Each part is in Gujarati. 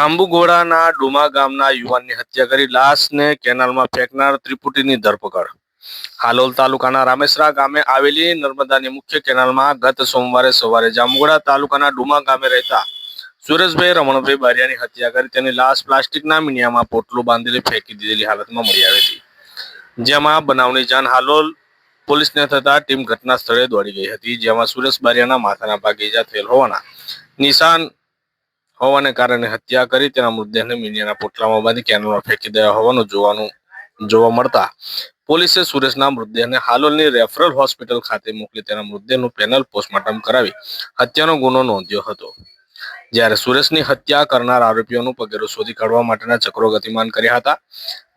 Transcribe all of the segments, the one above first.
જાંબુઘોડાના ડુમા ગામના યુવાનની હત્યા કરી લાશને કેનાલમાં ફેંકનાર ત્રિપુટીની ધરપકડ. હાલોલ તાલુકાના રામેસરા ગામે આવેલી નર્મદાની મુખ્ય કેનાલમાં ગત સોમવારે સવારે જાંબુગોડા તાલુકાના ડુમા ગામે રહેતા સુરેશભાઈ રમણભાઈ બારિયાની હત્યા કરી તેની લાશ પ્લાસ્ટિકના મીણિયામાં પોટલું બાંધેલી ફેંકી દીધેલી હાલતમાં મળી આવી હતી. જેમાં બનાવની જાણ હાલોલ પોલીસને થતા ટીમ ઘટના સ્થળે દોડી ગઈ હતી, જેમાં સુરેશ બારિયાના માથાના ભાગે ઈજા થયેલ હોવાના નિશાન હોવાને કારણે હત્યા કરી તેના મૃતદેહને મીડિયાના પોટલામાં બાંધી કેનલમાં ફેંકી દેવા હોવાનું જોવાનું જોવા મળતા પોલીસે સુરેશના મૃતદેહને હાલોલની રેફરલ હોસ્પિટલ ખાતે મોકલી તેના મૃતદેહનું પેનલ પોસ્ટમોર્ટમ કરાવી હત્યાનો ગુનો નોંધ્યો હતો. જ્યારે સુરેશની હત્યા કરનાર આરોપીઓનું પગેરું શોધી કાઢવા માટેના ચક્રો ગતિમાન કર્યા હતા,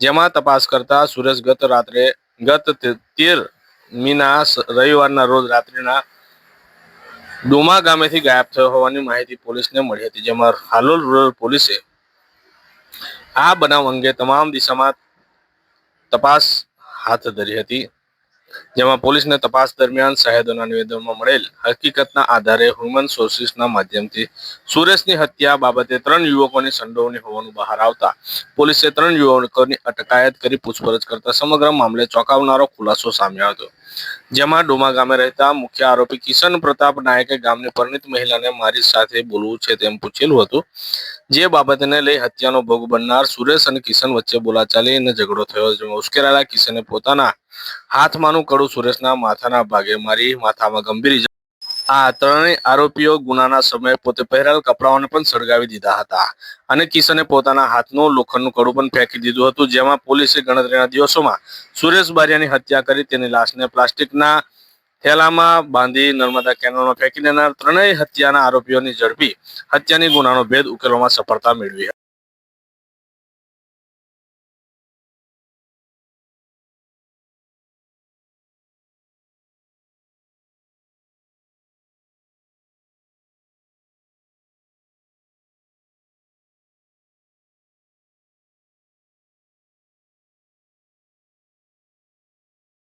જેમાં તપાસ કરતા સુરેશ ગત રાત્રે ગત તેર મીના રવિવારના રોજ રાત્રિના ડોમા ગામેથી ગાયબ થયો હોવાની માહિતી પોલીસને મળી હતી, જેમાં હાલોલ રૂરલ પોલીસે આ બનાવ અંગે તમામ દિશામાં તપાસ હાથ ધરી હતી. જેમાં પોલીસને તપાસ દરમિયાન શહેદોના નિવેદનમાં મળેલ હકીકતના આધારે હ્યુમન સોર્સિસના માધ્યમથી સુરેશની હત્યા બાબતે ત્રણ યુવકોની સંડોવણી હોવાનું બહાર આવતા પોલીસે ત્રણ યુવકોની અટકાયત કરી પૂછપરછ કરતા સમગ્ર મામલે ચોંકાવનારો ખુલાસો સામે આવ્યો. જેમાં ડોમા ગામે રહેતા મુખ્ય આરોપી કિશન પ્રતાપ નાયકે ગામની પરિણીત મહિલાને મારી સાથે બોલવું છે તેમ પૂછેલું હતું, જે બાબતને લઈ હત્યાનો ભોગ બનનાર સુરેશ અને કિશન વચ્ચે બોલાચાલી અને ઝઘડો થયો, જેમાં ઉશ્કેરાયેલા કિશને પોતાના હાથમાંનું કડું સુરેશના માથાના ભાગે મારી માથામાં ગંભીર ઇજા આ ત્રણેય આરોપીઓ ગુનાના સમયે પોતે પહેરેલ કપડાઓને પણ સળગાવી દીધા હતા અને કિશને પોતાના હાથનું લોખંડનું કડું પણ ફેંકી દીધું હતું, જેમાં પોલીસે ગણતરીના દિવસોમાં સુરેશ બારિયાની હત્યા કરી તેની લાશને પ્લાસ્ટિકના થેલામાં બાંધી નર્મદા કેનાલમાં ફેંકી દેનાર ત્રણેય હત્યાના આરોપીઓની ઝડપી હત્યાની ગુનાનો ભેદ ઉકેલવામાં સફળતા મેળવી